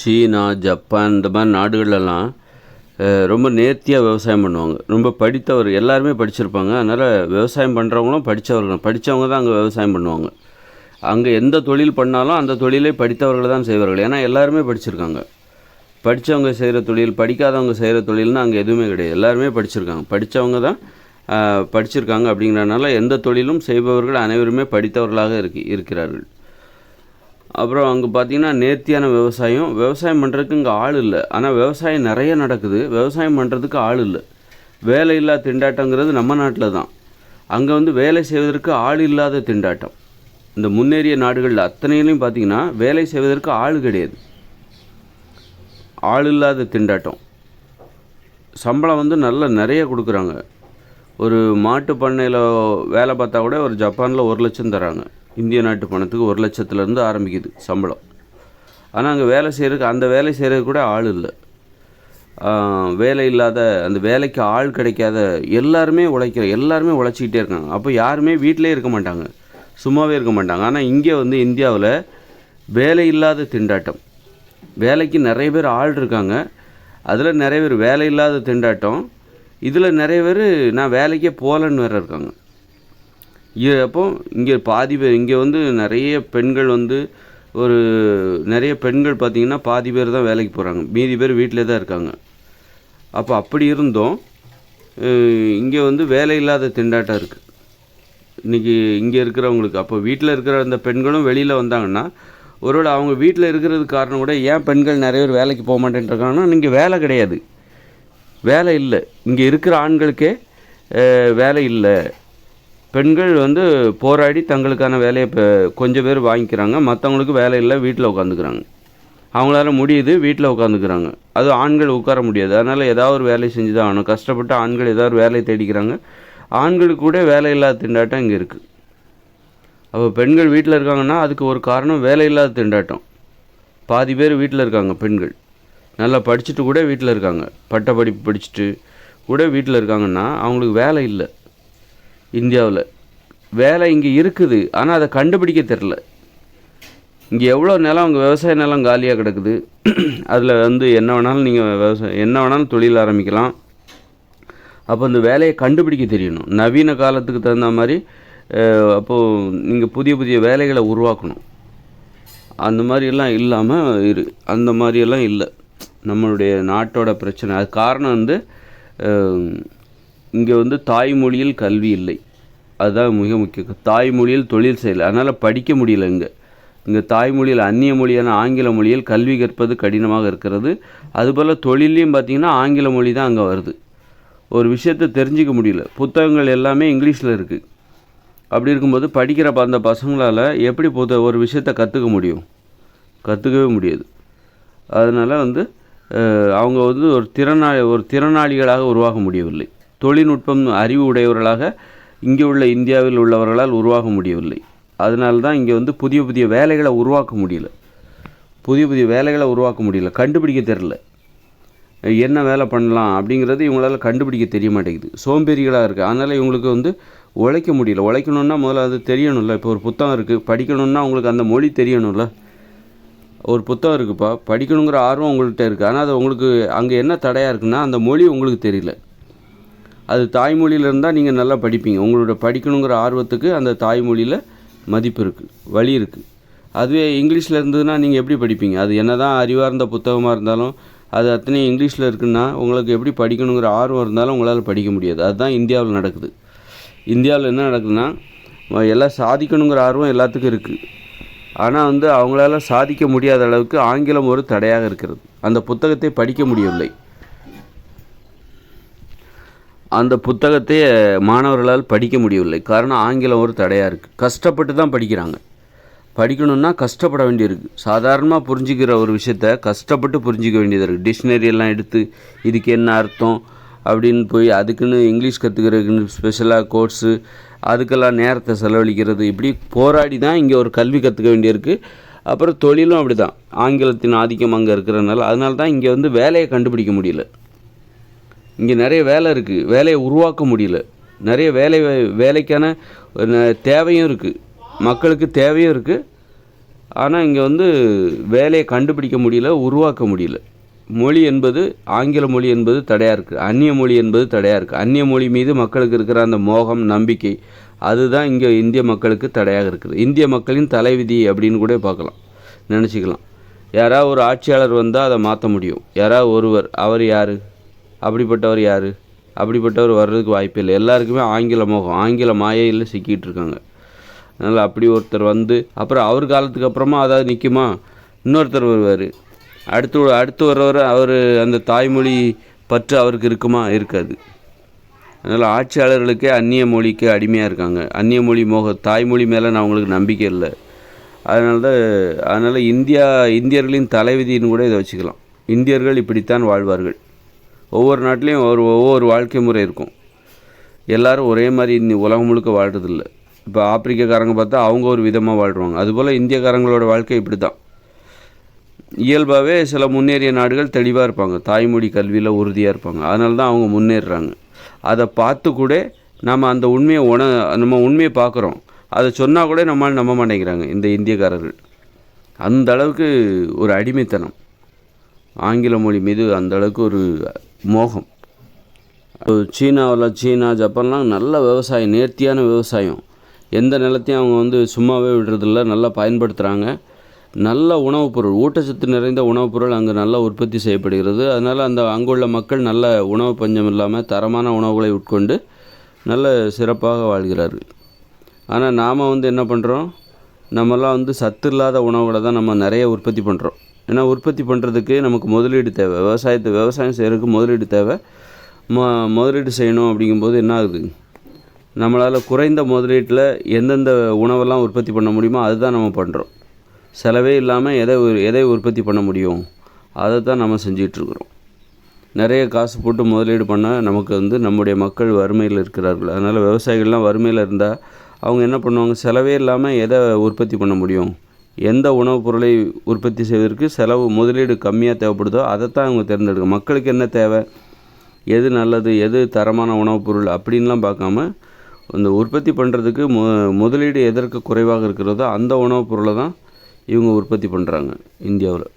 சீனா Japan இந்த மாதிரி நாடுகளெல்லாம் ரொம்ப நேர்த்தியாக விவசாயம் பண்ணுவாங்க. ரொம்ப படித்தவர் எல்லாருமே படிச்சிருப்பாங்க. அதனால் விவசாயம் பண்ணுறவங்களும் படித்தவர்கள் படித்தவங்க தான் அங்கே விவசாயம் பண்ணுவாங்க. அங்கே எந்த தொழில் பண்ணாலும் அந்த தொழிலை படித்தவர்கள் தான் செய்வார்கள். ஏன்னா எல்லாருமே படிச்சிருக்காங்க. படித்தவங்க செய்கிற தொழில் படிக்காதவங்க செய்கிற தொழில்னு அங்கே எதுவுமே கிடையாது. எல்லாருமே படிச்சிருக்காங்க. படித்தவங்க தான் படிச்சிருக்காங்க அப்படிங்கிறனால எந்த தொழிலும் செய்பவர்கள் அனைவருமே படித்தவர்களாக இருக்கு இருக்கிறார்கள். அப்புறம் அங்கே பார்த்தீங்கன்னா நேர்த்தியான விவசாயம். விவசாயம் பண்ணுறதுக்கு இங்கே ஆள் இல்லை. ஆனால் விவசாயம் நிறைய நடக்குது. விவசாயம் பண்ணுறதுக்கு ஆள் இல்லை. வேலை இல்லா திண்டாட்டங்கிறது நம்ம நாட்டில் தான். அங்கே வந்து வேலை செய்வதற்கு ஆள் இல்லாத திண்டாட்டம். இந்த முன்னேறிய நாடுகளில் அத்தனையிலையும் பார்த்தீங்கன்னா வேலை செய்வதற்கு ஆள் கிடையாது. ஆள் இல்லாத திண்டாட்டம். சம்பளம் வந்து நல்ல நிறைய கொடுக்குறாங்க. ஒரு மாட்டு பண்ணையில் வேலை பார்த்தா கூட ஒரு ஜப்பானில் ஒரு லட்சம் தராங்க. இந்திய நாட்டு பணத்துக்கு ஒரு லட்சத்துலேருந்து ஆரம்பிக்குது சம்பளம். ஆனால் அங்கே வேலை செய்கிறதுக்கு அந்த வேலை செய்கிறதுக்கு கூட ஆள் இல்லை. வேலை இல்லாத அந்த வேலைக்கு ஆள் கிடைக்காத எல்லாருமே உழைக்கிற எல்லாருமே உழைச்சிக்கிட்டே இருக்காங்க. அப்போ யாருமே வீட்டிலே இருக்க மாட்டாங்க. சும்மாவே இருக்க மாட்டாங்க. ஆனால் இங்கே வந்து இந்தியாவில் வேலை இல்லாத திண்டாட்டம். வேலைக்கு நிறைய பேர் ஆள் இருக்காங்க. அதில் நிறைய பேர் வேலை இல்லாத திண்டாட்டம். இதில் நிறைய பேர் நான் வேலைக்கே போகலன்னு வேறு இருக்காங்க. இது அப்போ இங்கே பாதி பேர் இங்கே வந்து நிறைய பெண்கள் வந்து ஒரு நிறைய பெண்கள் பார்த்திங்கன்னா பாதி பேர் தான் வேலைக்கு போகிறாங்க மீதி பேர் வீட்டில் தான் இருக்காங்க. அப்போ அப்படி இருந்தும். இங்கே வந்து வேலை இல்லாத திண்டாட்டம் இருக்குது இன்றைக்கி இங்கே இருக்கிறவங்களுக்கு அப்போ வீட்டில் இருக்கிற அந்த பெண்களும் வெளியில் வந்தாங்கன்னா ஒருவேளை அவங்க வீட்டில் இருக்கிறது காரணம் கூட ஏன் பெண்கள் நிறைய பேர் வேலைக்கு போக மாட்டேன்ட்டுருக்காங்கன்னா இங்கே வேலை கிடையாது. வேலை இல்லை. இங்கே இருக்கிற ஆண்களுக்கே வேலை இல்லை. பெண்கள் வந்து போராடி தங்களுக்கான வேலையை இப்போ கொஞ்சம் பேர் வாங்கிக்கிறாங்க. மற்றவங்களுக்கு வேலை இல்லை வீட்டில் உட்காந்துக்கிறாங்க அவங்களால முடியுது வீட்டில் உட்காந்துக்கிறாங்க அது ஆண்கள் உட்கார முடியாது. அதனால் ஏதாவது ஒரு வேலையை செஞ்சு தான் ஆகணும். கஷ்டப்பட்டு ஆண்கள் ஏதாவது ஒரு வேலையை தேடிக்கிறாங்க. ஆண்களுக்கு கூட வேலை இல்லாத திண்டாட்டம் இங்கே இருக்குது அப்போ பெண்கள் வீட்டில் இருக்காங்கன்னா அதுக்கு ஒரு காரணம் வேலை இல்லாத திண்டாட்டம். பாதி பேர் வீட்டில் இருக்காங்க பெண்கள். நல்லா படிச்சுட்டு கூட வீட்டில் இருக்காங்க. பட்ட படிப்பு படிச்சுட்டு கூட வீட்டில் இருக்காங்கன்னா அவங்களுக்கு வேலை இல்லை. இந்தியாவில். வேலை இங்கே இருக்குது ஆனால் அதை கண்டுபிடிக்க தெரில இங்கே எவ்வளோ நிலம் அங்கே விவசாய நிலம் காலியாக கிடக்குது. அதில் வந்து என்ன வேணாலும் நீங்கள் விவசாயம் என்ன வேணாலும் தொழில் ஆரம்பிக்கலாம். அப்போ அந்த வேலையை கண்டுபிடிக்க தெரியணும். நவீன காலத்துக்கு தகுந்த மாதிரி அப்போது நீங்கள் புதிய புதிய வேலைகளை உருவாக்கணும். அந்த மாதிரியெல்லாம் இல்லாமல் இரு அந்த மாதிரியெல்லாம் இல்லை. நம்மளுடைய நாட்டோட பிரச்சனை. அது காரணம் வந்து இங்கே வந்து தாய்மொழியில் கல்வி இல்லை. அதுதான் மிக முக்கியம். தாய்மொழியில் தொழில் செய்யலை. அதனால் படிக்க முடியல இங்கே. இங்கே தாய்மொழியில் அந்நிய மொழியான ஆங்கில மொழியில் கல்வி கற்பது கடினமாக இருக்கிறது. அதுபோல் தொழிலையும் பார்த்திங்கன்னா ஆங்கில மொழி தான் அங்கே வருது. ஒரு விஷயத்தை தெரிஞ்சிக்க முடியல. புத்தகங்கள் எல்லாமே இங்கிலீஷில் இருக்குது அப்படி இருக்கும்போது படிக்கிற அந்த பசங்களால் எப்படி புத்த ஒரு விஷயத்தை கற்றுக்க முடியும்? கற்றுக்கவே முடியாது. அதனால் வந்து அவங்க வந்து ஒரு திறனாளி ஒரு திறனாளிகளாக உருவாக முடியவில்லை. தொழில்நுட்பம் அறிவு உடையவர்களாக இங்கே உள்ள இந்தியாவில் உள்ளவர்களால் உருவாக முடியவில்லை. அதனால தான் இங்கே வந்து புதிய புதிய வேலைகளை உருவாக்க முடியல. புதிய புதிய வேலைகளை உருவாக்க முடியல. கண்டுபிடிக்க தெரில. என்ன வேலை பண்ணலாம் அப்படிங்கிறது இவங்களால் கண்டுபிடிக்க தெரிய மாட்டேங்குது. சோம்பேறிகளாக இருக்குது அதனால் இவங்களுக்கு வந்து உழைக்க முடியல. உழைக்கணுன்னா முதல்ல அது தெரியணும்ல. இப்போ ஒரு புத்தகம் இருக்குது படிக்கணுன்னா உங்களுக்கு அந்த மொழி தெரியணும்ல. ஒரு புத்தகம் இருக்குப்பா. படிக்கணுங்கிற ஆர்வம் உங்கள்கிட்ட இருக்குது ஆனால் அது உங்களுக்கு அங்கே என்ன தடையாக இருக்குன்னா அந்த மொழி உங்களுக்கு தெரியல. அது தாய்மொழியில் இருந்தால் நீங்கள் நல்லா படிப்பீங்க. உங்களோட படிக்கணுங்கிற ஆர்வத்துக்கு அந்த தாய்மொழியில் மதிப்பு இருக்குது வழி இருக்குது அதுவே இங்கிலீஷில் இருந்ததுன்னா நீங்கள் எப்படி படிப்பீங்க? அது என்ன தான் அறிவார்ந்த புத்தகமாக இருந்தாலும் அது அத்தனை இங்கிலீஷில் இருக்குன்னா உங்களுக்கு எப்படி படிக்கணுங்கிற ஆர்வம் இருந்தாலும் உங்களால் படிக்க முடியாது. அதுதான் இந்தியாவில் நடக்குது. இந்தியாவில் என்ன நடக்குதுன்னா எல்லாம் சாதிக்கணுங்கிற ஆர்வம் எல்லாத்துக்கும் இருக்குது ஆனால் வந்து அவங்களால சாதிக்க முடியாத அளவுக்கு ஆங்கிலம் ஒரு தடையாக இருக்கிறது. அந்த புத்தகத்தை படிக்க முடியவில்லை. அந்த புத்தகத்தை மாணவர்களால் படிக்க முடியவில்லை. காரணம் ஆங்கிலம் ஒரு தடையாக இருக்குது கஷ்டப்பட்டு தான் படிக்கிறாங்க. படிக்கணும்னா கஷ்டப்பட வேண்டியிருக்கு. சாதாரணமாக புரிஞ்சுக்கிற ஒரு விஷயத்த கஷ்டப்பட்டு புரிஞ்சிக்க வேண்டியது இருக்குது டிக்ஷனரி எல்லாம் எடுத்து இதுக்கு என்ன அர்த்தம் அப்படின்னு போய் அதுக்குன்னு இங்கிலீஷ் கற்றுக்கிறதுக்குன்னு ஸ்பெஷலாக கோர்ஸு அதுக்கெல்லாம் நேரத்தை செலவழிக்கிறது இப்படி போராடி தான் இங்கே ஒரு கல்வி கற்றுக்க வேண்டியிருக்கு. அப்புறம் தொழிலும் அப்படி தான் ஆங்கிலத்தின் ஆதிக்கம் அங்கே இருக்கிறதுனால அதனால தான் இங்கே வந்து வேலையை கண்டுபிடிக்க முடியல. இங்கே நிறைய வேலை இருக்குது வேலையை உருவாக்க முடியல. நிறைய வேலை வேலைக்கான தேவையும் இருக்குது மக்களுக்கு தேவையும் இருக்குது ஆனால் இங்கே வந்து வேலையை கண்டுபிடிக்க முடியல உருவாக்க முடியல. மொழி என்பது ஆங்கில மொழி என்பது தடையாக இருக்குது அந்நிய மொழி என்பது தடையாக இருக்குது அந்நிய மொழி மீது மக்களுக்கு இருக்கிற அந்த மோகம் நம்பிக்கை அதுதான் இங்கே இந்திய மக்களுக்கு தடையாக இருக்குது. இந்திய மக்களின் தலைவிதி அப்படின்னு கூட பார்க்கலாம். நினச்சிக்கலாம். யாராவது ஒரு ஆட்சியாளர் வந்தால் அதை மாற்ற முடியும். யாராவது ஒருவர் அவர் யார்? அப்படிப்பட்டவர் யார்? அப்படிப்பட்டவர் வர்றதுக்கு வாய்ப்பு இல்லை. எல்லாருக்குமே ஆங்கில மோகம் ஆங்கில மாயையில் சிக்கிட்டு இருக்காங்க. அதனால் அப்படி ஒருத்தர் வந்து அப்புறம் அவர் காலத்துக்கு அப்புறமா அதாவது நிற்குமா இன்னொருத்தர் வருவார். அடுத்து அடுத்து வர்றவர் அவர் அந்த தாய்மொழி பற்று அவருக்கு இருக்குமா? இருக்காது. அதனால் ஆட்சியாளர்களுக்கே அந்நிய மொழிக்கு அடிமையாக இருக்காங்க. அந்நிய மொழி மோக தாய்மொழி மேலே நான் அவங்களுக்கு நம்பிக்கை இல்லை. அதனால தான் அதனால் இந்தியா இந்தியர்களின் தலைவிதின்னு கூட இதை வச்சுக்கலாம். இந்தியர்கள் இப்படித்தான் வாழ்வார்கள். ஒவ்வொரு நாட்டிலையும் ஒரு ஒவ்வொரு வாழ்க்கை முறை இருக்கும். எல்லாரும் ஒரே மாதிரி இந்த உலகம் முழுக்க வாழ்கிறதில்ல இப்போ ஆப்பிரிக்காக்காரங்க பார்த்தா அவங்க ஒரு விதமாக வாழ்கிறாங்க அதுபோல் இந்தியக்காரங்களோட வாழ்க்கை இப்படி தான் இயல்பாகவே சில முன்னேறிய நாடுகள் தெளிவாக இருப்பாங்க. தாய்மொழி கல்வியில் உறுதியாக இருப்பாங்க. அதனால தான் அவங்க முன்னேறுறாங்க. அதை பார்த்து கூட நம்ம அந்த உண்மையை உண நம்ம உண்மையை பார்க்குறோம். அதை சொன்னால் கூட நம்மளால் நம்ப மாட்டேங்கிறாங்க இந்த இந்தியக்காரர்கள். அந்த அளவுக்கு ஒரு அடிமைத்தனம். ஆங்கில மொழி மீது அந்த அளவுக்கு ஒரு மோகம். சீனாவில் சீனா ஜப்பான்லாம் நல்ல விவசாயம் நேர்த்தியான விவசாயம். எந்த நிலத்தையும் அவங்க வந்து சும்மாவே விடுறதில்ல நல்லா பயன்படுத்துகிறாங்க நல்ல உணவுப் பொருள் ஊட்டச்சத்து நிறைந்த உணவுப் பொருள் அங்கே நல்லா உற்பத்தி செய்யப்படுகிறது. அதனால் அந்த அங்குள்ள மக்கள் நல்ல உணவு பஞ்சம் இல்லாமல் தரமான உணவுகளை உட்கொண்டு நல்ல சிறப்பாக வாழ்கிறார்கள். ஆனால் நாம் வந்து என்ன பண்ணுறோம் நம்மலாம் வந்து சத்து இல்லாத உணவுகளை தான் நம்ம நிறைய உற்பத்தி பண்ணுறோம் ஏன்னா உற்பத்தி பண்ணுறதுக்கு நமக்கு முதலீடு தேவை. விவசாயத்தை விவசாயம் செய்கிறதுக்கு முதலீடு தேவை. ம முதலீடு செய்யணும் அப்படிங்கும்போது என்ன ஆகுது? நம்மளால் குறைந்த முதலீட்டில் எந்தெந்த உணவெல்லாம் உற்பத்தி பண்ண முடியுமோ அதுதான் நம்ம பண்ணுறோம் செலவே இல்லாமல் எதை எதை உற்பத்தி பண்ண முடியும்? அதை தான் நம்ம செஞ்சிகிட்ருக்குறோம் நிறைய காசு போட்டு முதலீடு பண்ணால் நமக்கு வந்து நம்முடைய மக்கள் வறுமையில் இருக்கிறார்கள். அதனால் விவசாயிகள்லாம் வறுமையில் இருந்தால் அவங்க என்ன பண்ணுவாங்க? செலவே இல்லாமல் எதை உற்பத்தி பண்ண முடியும்? எந்த உணவுப் பொருளை உற்பத்தி செய்வதற்கு செலவு முதலீடு கம்மியாக தேவைப்படுதோ அதைத்தான் அவங்க தேர்ந்தெடுக்க மக்களுக்கு என்ன தேவை? எது நல்லது? எது தரமான உணவுப் பொருள்? அப்படின்லாம் பார்க்காம இந்த உற்பத்தி பண்ணுறதுக்கு மு முதலீடு எதற்கு குறைவாக இருக்கிறதோ அந்த உணவுப் பொருளை தான் இவங்க உற்பத்தி பண்ணுறாங்க இந்தியாவில்.